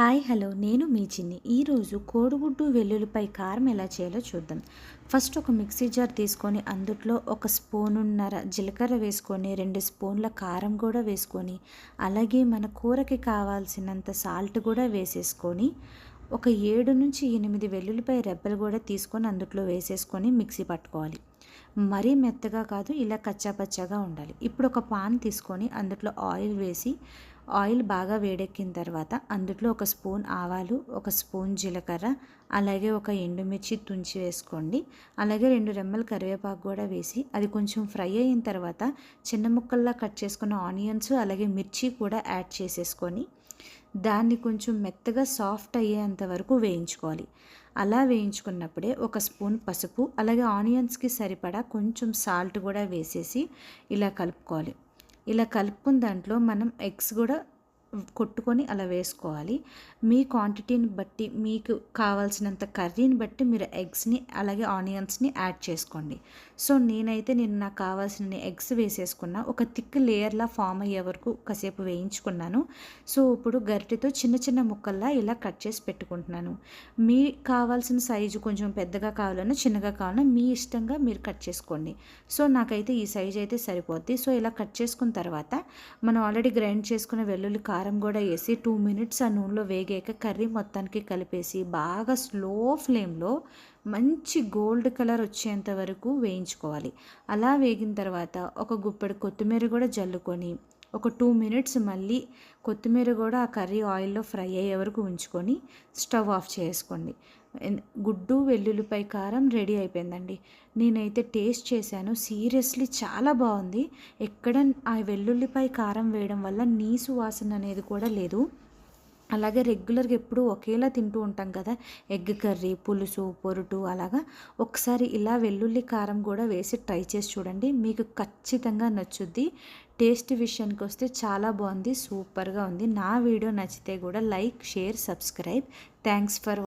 Hi hello. నేను మీ చిన్ని. ఈరోజు కోడిగుడ్డు వెల్లుల్లిపై కారం ఎలా చేయాలో చూద్దాం. ఫస్ట్ ఒక మిక్సీ జార్ తీసుకొని అందుట్లో ఒక స్పూనున్నర జీలకర్ర వేసుకొని రెండు స్పూన్ల కారం కూడా వేసుకొని అలాగే మన కూరకి కావాల్సినంత సాల్ట్ కూడా వేసేసుకొని ఒక ఏడు నుంచి ఎనిమిది వెల్లుల్లిపై రెబ్బలు కూడా తీసుకొని అందులో వేసేసుకొని మిక్సీ పట్టుకోవాలి. మరీ మెత్తగా కాదు ఇలా కచ్చాపచ్చాగా ఉండాలి. ఇప్పుడు ఒక పాన్ తీసుకొని అందులో ఆయిల్ వేసి ఆయిల్ బాగా వేడెక్కిన తర్వాత అందులో ఒక స్పూన్ ఆవాలు ఒక స్పూన్ జీలకర్ర అలాగే ఒక ఎండుమిర్చి తుంచి వేసుకోండి. అలాగే రెండు రెమ్మల కరివేపాకు కూడా వేసి అది కొంచెం ఫ్రై అయిన తర్వాత చిన్న ముక్కల్లా కట్ చేసుకున్న ఆనియన్స్ అలాగే మిర్చి కూడా యాడ్ చేసేసుకొని దాన్ని కొంచెం మెత్తగా సాఫ్ట్ అయ్యేంత వరకు వేయించుకోవాలి. అలా వేయించుకున్నప్పుడే ఒక స్పూన్ పసుపు అలాగే ఆనియన్స్కి సరిపడా కొంచెం సాల్ట్ కూడా వేసేసి ఇలా కలుపుకోవాలి. ఇలా కలుపుకున్న దాంట్లో మనం ఎగ్స్ కూడా కొట్టుకొని అలా వేసుకోవాలి. మీ క్వాంటిటీని బట్టి మీకు కావాల్సినంత కర్రీని బట్టి మీరు ఎగ్స్ని అలాగే ఆనియన్స్ని యాడ్ చేసుకోండి. సో నేనైతే నేను నాకు కావాల్సిన ఎగ్స్ వేసేసుకున్న. ఒక థిక్ లేయర్లా ఫామ్ అయ్యే వరకు కాసేపు వేయించుకున్నాను. సో ఇప్పుడు గరిటెతో చిన్న చిన్న ముక్కల్లా ఇలా కట్ చేసి పెట్టుకుంటున్నాను. మీ కావాల్సిన సైజు కొంచెం పెద్దగా కావాలన్నా చిన్నగా కావాలన్నా మీ ఇష్టంగా మీరు కట్ చేసుకోండి. సో నాకైతే ఈ సైజ్ అయితే సరిపోద్ది. సో ఇలా కట్ చేసుకున్న తర్వాత మనం ఆల్రెడీ గ్రైండ్ చేసుకున్న వెల్లుల్లి కారం కారం కూడా వేసి టూ మినిట్స్ ఆ నూనెలో వేగాక కర్రీ మొత్తానికి కలిపేసి బాగా స్లో ఫ్లేమ్లో మంచి గోల్డ్ కలర్ వచ్చేంత వరకు వేయించుకోవాలి. అలా వేగిన తర్వాత ఒక గుప్పెడు కొత్తిమీర కూడా జల్లుకొని ఒక టూ మినిట్స్ మళ్ళీ కొత్తిమీర కూడా ఆ కర్రీ ఆయిల్లో ఫ్రై అయ్యే వరకు ఉంచుకొని స్టవ్ ఆఫ్ చేసుకోండి. గుడ్డు వెల్లుల్లిపై కారం రెడీ అయిపోయిందండి. నేనైతే టేస్ట్ చేశాను. సీరియస్లీ చాలా బాగుంది. ఎక్కడ ఆ వెల్లుల్లిపై కారం వేయడం వల్ల నీసు వాసన అనేది కూడా లేదు. అలాగే రెగ్యులర్గా ఎప్పుడు ఒకేలా తింటూ ఉంటాం కదా. ఎగ్ కర్రీ పులుసు పొరుటు అలాగా. ఒకసారి ఇలా వెల్లుల్లి కారం కూడా వేసి ట్రై చేసి చూడండి. మీకు ఖచ్చితంగా నచ్చుద్ది. టేస్ట్ విషయానికి వస్తే చాలా బాగుంది సూపర్గా ఉంది. నా వీడియో నచ్చితే కూడా like share subscribe. Thanks for